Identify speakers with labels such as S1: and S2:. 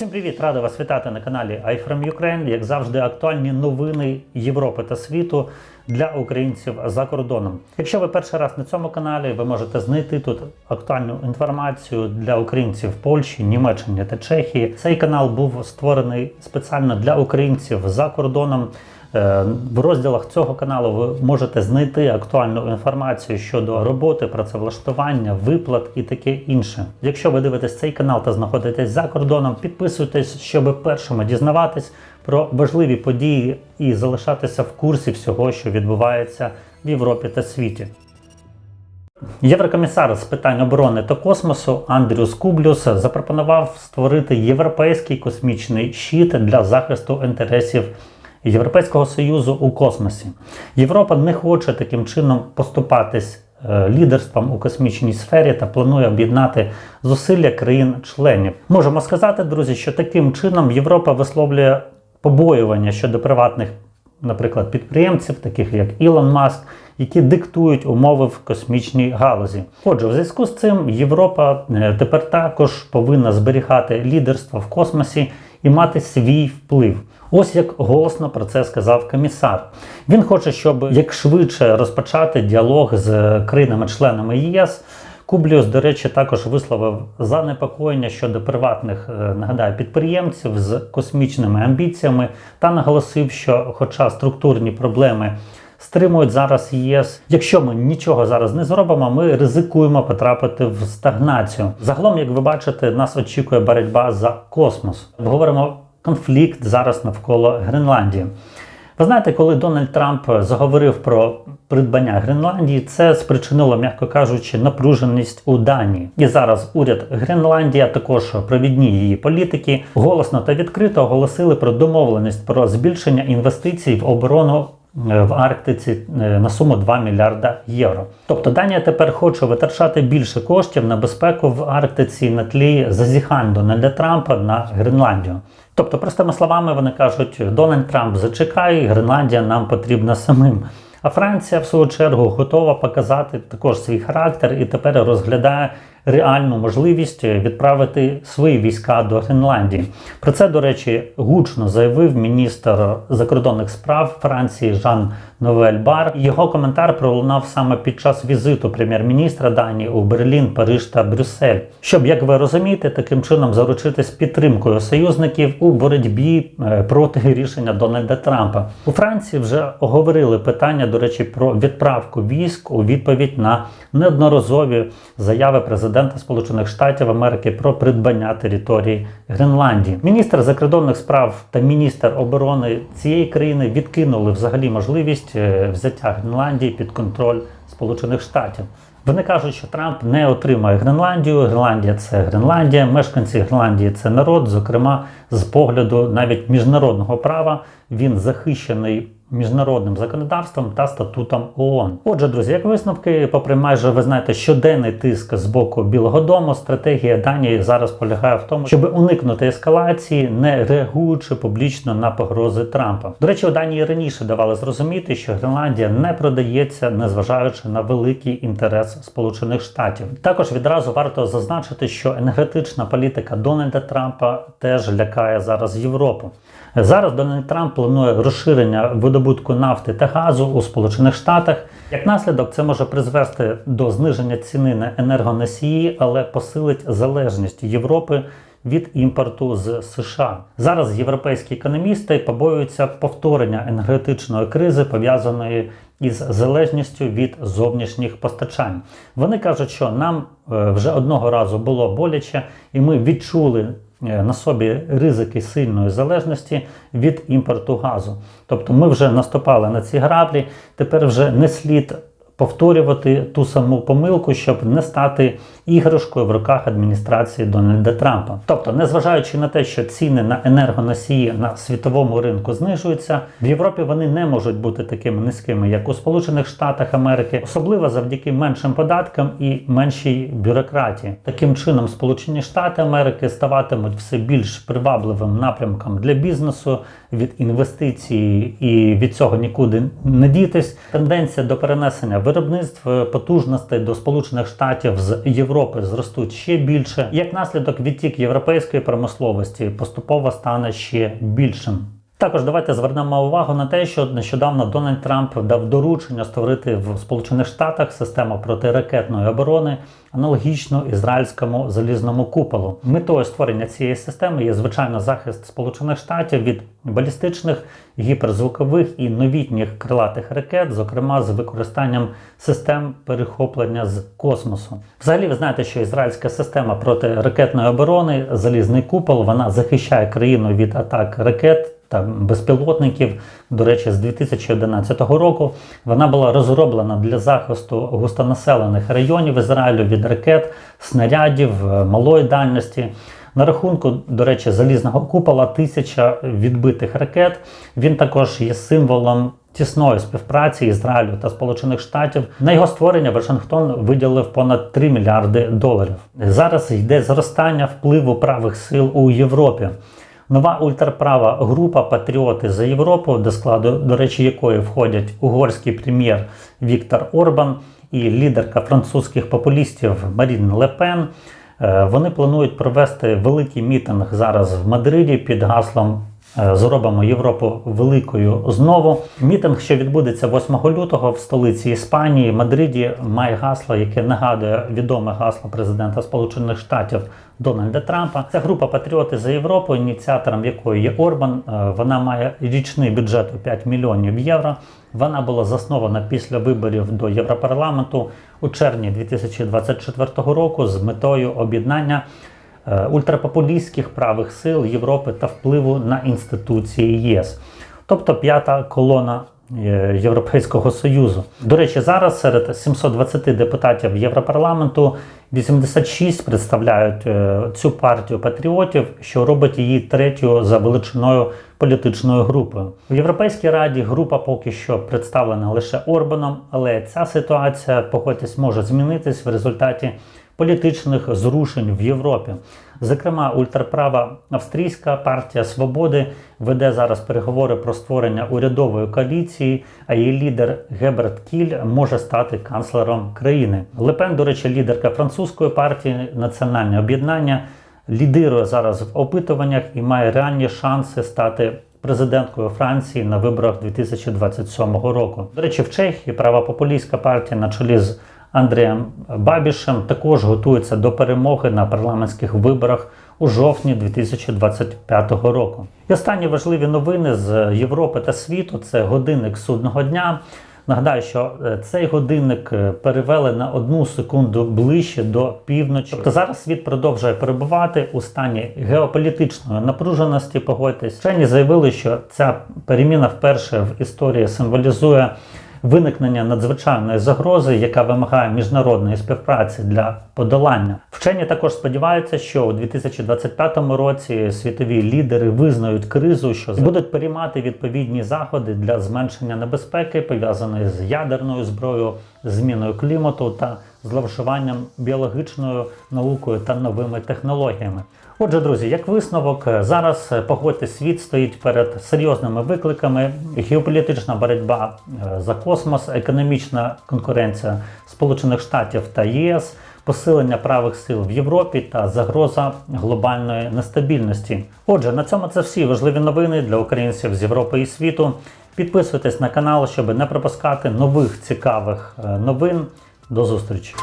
S1: Всім привіт! Радий вас вітати на каналі iFrom Ukraine. Як завжди, актуальні новини Європи та світу для українців за кордоном. Якщо ви перший раз на цьому каналі, ви можете знайти тут актуальну інформацію для українців Польщі, Німеччині та Чехії. Цей канал був створений спеціально для українців за кордоном. Е, В розділах цього каналу ви можете знайти актуальну інформацію щодо роботи, працевлаштування, виплат і таке інше. Якщо ви дивитесь цей канал та знаходитесь за кордоном, підписуйтесь, щоб першими дізнаватись про важливі події і залишатися в курсі всього, що відбувається в Європі та світі. Єврокомісар з питань оборони та космосу Андрюс Кублюс запропонував створити європейський космічний щит для захисту інтересів Європейського союзу у космосі. Європа не хоче таким чином поступатись е, лідерством у космічній сфері та планує об'єднати зусилля країн-членів. Можемо сказати, друзі, що таким чином Європа висловлює побоювання щодо приватних, наприклад, підприємців, таких як Ілон Маск, які диктують умови в космічній галузі. Отже, в зв'язку з цим Європа е, тепер також повинна зберігати лідерство в космосі і мати свій вплив. Ось як голосно про це сказав комісар. Він хоче, щоб як швидше розпочати діалог з країнами-членами ЄС. Кубліус, до речі, також висловив занепокоєння щодо приватних е, нагадаю підприємців з космічними амбіціями та наголосив, що, хоча структурні проблеми стримують зараз ЄС, якщо ми нічого зараз не зробимо, ми ризикуємо потрапити в стагнацію. Загалом, як ви бачите, нас очікує боротьба за космос. Обговоримо конфлікт зараз навколо Гренландії. Ви знаєте, коли Дональд Трамп заговорив про придбання Гренландії, це спричинило, м'яко кажучи, напруженість у Данії. І зараз уряд Гренландії, а також провідні її політики, голосно та відкрито оголосили про домовленість про збільшення інвестицій в оборону. Е, В Арктиці е, на суму 2 мільярда євро. Тобто Данія тепер хоче витрачати більше коштів на безпеку в Арктиці на тлі зазіхань Дональда Трампа на Гренландію. Тобто, простими словами, вони кажуть: Дональд Трамп зачекай, Гренландія нам потрібна самим. А Франція, в свою чергу, готова показати також свій характер і тепер розглядає реальну можливість відправити свої війська до Гренландії. Про це, до речі, гучно заявив міністр закордонних справ Франції Жан Новель Бар. Його коментар пролунав саме під час візиту прем'єр-міністра Данії у Берлін, Париж та Брюссель. Щоб, як ви розумієте, таким чином заручитись підтримкою союзників у боротьбі е, проти рішення Дональда Трампа. У Франції вже оговорили питання, до речі, про відправку військ у відповідь на неодноразові заяви президента Сполучених Штатів Америки про придбання території Гренландії. Міністр закордонних справ та міністр оборони цієї країни відкинули взагалі можливість е, взяття Гренландії під контроль Сполучених Штатів. Вони кажуть, що Трамп не отримає Гренландію. Гренландія це Гренландія. Мешканці Гренландії це народ. Зокрема, з погляду навіть міжнародного права він захищений міжнародним законодавством та статутом ООН. Отже, друзі, як висновки, попри майже ви знаєте, щоденний тиск з боку Білого Дому, стратегія Данії зараз полягає в тому, щоб уникнути ескалації, не реагуючи публічно на погрози Трампа. До речі, у Данії раніше давали зрозуміти, що Гренландія не продається, незважаючи на великий інтерес Сполучених Штатів. Також відразу варто зазначити, що енергетична політика Дональда Трампа теж лякає зараз Європу. Зараз Дональд Трамп планує розширення видобутку нафти та газу у Сполучених Штатах. Як наслідок, це може призвести до зниження ціни на енергоносії, але посилить залежність Європи від імпорту з США. Зараз європейські економісти побоюються повторення енергетичної кризи, пов'язаної із залежністю від зовнішніх постачань. Вони кажуть, що нам е, вже одного разу було боляче, і ми відчули на собі ризики сильної залежності від імпорту газу. Тобто ми вже наступали на ці граблі, тепер вже не слід повторювати ту саму помилку, щоб не стати іграшкою в руках адміністрації Дональда Трампа. Тобто, незважаючи на те, що ціни на енергоносії на світовому ринку знижуються, в Європі вони не можуть бути такими низькими, як у Сполучених Штатах Америки, особливо завдяки меншим податкам і меншій бюрократії. Таким чином, Сполучені Штати Америки ставатимуть все більш привабливим напрямком для бізнесу від інвестицій, і від цього нікуди не дітись. Тенденція до перенесення виробництво потужностей до Сполучених Штатів з Європи зростуть ще більше. Як наслідок відтік європейської промисловості поступово стане ще більшим. Також давайте звернемо увагу на те, що нещодавно Дональд Трамп дав доручення створити в Сполучених Штатах систему протиракетної оборони, аналогічну ізраїльському залізному куполу. Метою створення цієї системи є звичайно захист Сполучених Штатів від балістичних, гіперзвукових і новітніх крилатих ракет, зокрема з використанням систем перехоплення з космосу. Взагалі, ви знаєте, що ізраїльська система протиракетної оборони, залізний купол, вона захищає країну від атак ракет та безпілотників. До речі, з 2011 року вона була розроблена для захисту густонаселених районів Ізраїлю від ракет, снарядів е, малої дальності. На рахунку, до речі, залізного купола тисяча відбитих ракет. Він також є символом тісної співпраці Ізраїлю та Сполучених Штатів. На його створення Вашингтон виділив понад 3 мільярди доларів. Зараз йде зростання впливу правих сил у Європі. Нова ультраправа група Патріоти за Європу, до складу, до речі, якої входять угорський прем'єр Віктор Орбан і лідерка французьких популістів Марін Лепен. Е, Вони планують провести великий мітинг зараз в Мадриді під гаслом Зробимо Європу великою знову. Мітинг, що відбудеться 8 лютого в столиці Іспанії, Мадриді, має гасло, яке нагадує відоме гасло президента Сполучених Штатів Дональда Трампа. Це група Патріоти за Європу, ініціатором якої є Орбан. Е, Вона має річний бюджет у 5 мільйонів євро. Вона була заснована після виборів до Європарламенту у червні 2024 року з метою об'єднання е, ультрапопулістських правих сил Європи та впливу на інституції єС, тобто п'ята колона е, Європейського Союзу. До речі, зараз серед 720 депутатів Європарламенту 86 представляють е, цю партію патріотів, що робить її третьою за величиною політичною групою. У Європейській раді група поки що представлена лише Орбаном, але ця ситуація, погодьтесь, може змінитись в результаті політичних зрушень в Європі. Зокрема, ультраправа австрійська партія Свободи веде зараз переговори про створення урядової коаліції, а її лідер Геберт Кіль може стати канцлером країни. Лепен, до речі, лідерка французької партії Національне об'єднання, лідирує зараз в опитуваннях і має реальні шанси стати президенткою Франції на виборах 2027 року. До речі, в Чехії правопопулістська партія на чолі з Андрієм Бабішем також готується до перемоги на парламентських виборах у жовтні 2025 року. І останні важливі новини з Європи та світу це годинник судного дня. Нагадаю, що е, цей годинник е, перевели на одну секунду ближче до півночі. Тобто зараз світ продовжує перебувати у стані геополітичної напруженості. Погодьтесь, вчені заявили, що ця переміна вперше в історії символізує виникнення надзвичайної загрози, яка вимагає міжнародної співпраці для подолання. Вчені також сподіваються, що у 2025 році світові лідери визнають кризу, що будуть приймати відповідні заходи для зменшення небезпеки, пов'язаної з ядерною зброєю, зміною клімату та зловживанням біологічною наукою та новими технологіями. Отже, друзі, як висновок, зараз е, погодьте, світ стоїть перед серйозними викликами: геополітична боротьба е, за космос, економічна конкуренція Сполучених Штатів та ЄС, посилення правих сил в Європі та загроза глобальної нестабільності. Отже, на цьому це всі важливі новини для українців з Європи і світу. Підписуйтесь на канал, щоб не пропускати нових цікавих е, новин. До зустрічі!